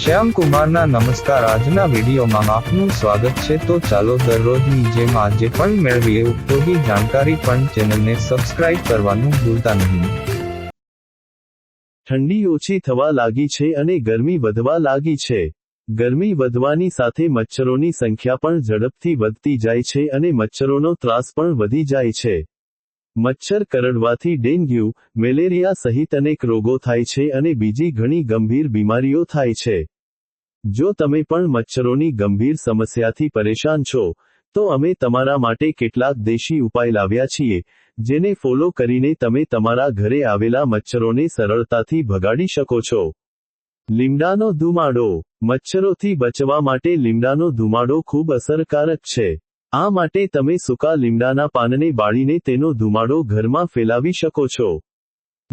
શ્યામ કુમારના નમસ્કાર. આજના વિડીયોમાં આપનું સ્વાગત છે. તો ચાલો દરરોજની જેમ આજે પણ મેળવીએ. ઉપયોગી જાણકારી પણ ચેનલને સબસ્ક્રાઇબ કરવાનું ભૂલતા નહીં. ઠંડી ઓછી થવા લાગી છે અને ગરમી વધવા લાગી છે. ગરમી વધવાની સાથે મચ્છરોની સંખ્યા પણ ઝડપથી વધતી જાય છે અને મચ્છરોનો ત્રાસ પણ વધી જાય છે. મચ્છર કરડવાથી ડેન્ગ્યુ, મેલેરિયા સહિત અનેક રોગો થાય છે અને બીજી ઘણી ગંભીર બીમારીઓ થાય છે. જો તમે પણ મચ્છરોની ગંભીર સમસ્યાથી પરેશાન છો, તો અમે તમારા માટે કેટલાક દેશી ઉપાય લાવ્યા છીએ, જેને ફોલો કરીને તમે તમારા ઘરે આવેલા મચ્છરોને સરળતાથી ભગાડી શકો છો. લીમડાનો ધુમાડો. મચ્છરોથી બચવા માટે લીમડાનો ધુમાડો ખૂબ અસરકારક છે. આ માટે તમે સૂકા લીમડાના પાનને બાળીને તેનો ધુમાડો ઘરમાં ફેલાવી શકો છો.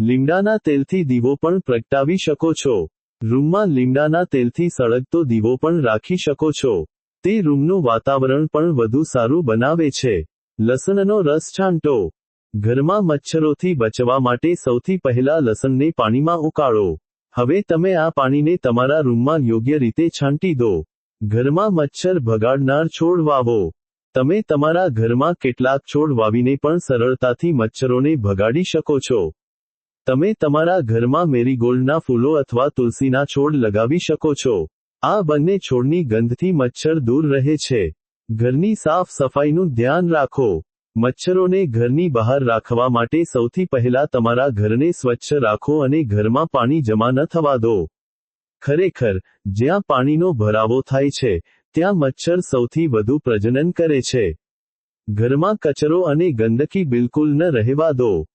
લીમડાના તેલથી દીવો પણ પ્રગટાવી શકો છો. રૂમમાં લીમડાના તેલથી સળગતો દીવો પણ રાખી શકો છો. તે રૂમનું વાતાવરણ પણ વધુ સારું બનાવે છે. લસણનો રસ છાંટો. ઘરમાં મચ્છરોથી બચવા માટે સૌથી પહેલા લસણને પાણીમાં ઉકાળો. હવે તમે આ પાણીને તમારા રૂમમાં યોગ્ય રીતે છાંટી દો. ઘરમાં મચ્છર ભગાડનાર છોડ વાવો. તમે તમારા ઘરમાં કેટલાક છોડ વાવીને પણ સરળતાથી મચ્છરોને ભગાડી શકો છો. તમે તમારા ઘરમાં મેરીગોલ્ડના ફૂલો અથવા તુલસીના છોડ લગાવી શકો છો. આ બંને છોડની ગંધથી મચ્છર દૂર રહે છે. ઘરની સાફ સફાઈનું ધ્યાન રાખો. મચ્છરોને ઘરની બહાર રાખવા માટે સૌથી પહેલા તમારા ઘરને સ્વચ્છ રાખો અને ઘરમાં પાણી જમા ન થવા દો. ખરેખર, જ્યાં પાણીનો ભરાવો થાય છે ત્યાં મચ્છર સૌથી વધુ પ્રજનન કરે છે. ઘરમાં કચરો અને ગંદકી બિલકુલ ન રહેવા દો.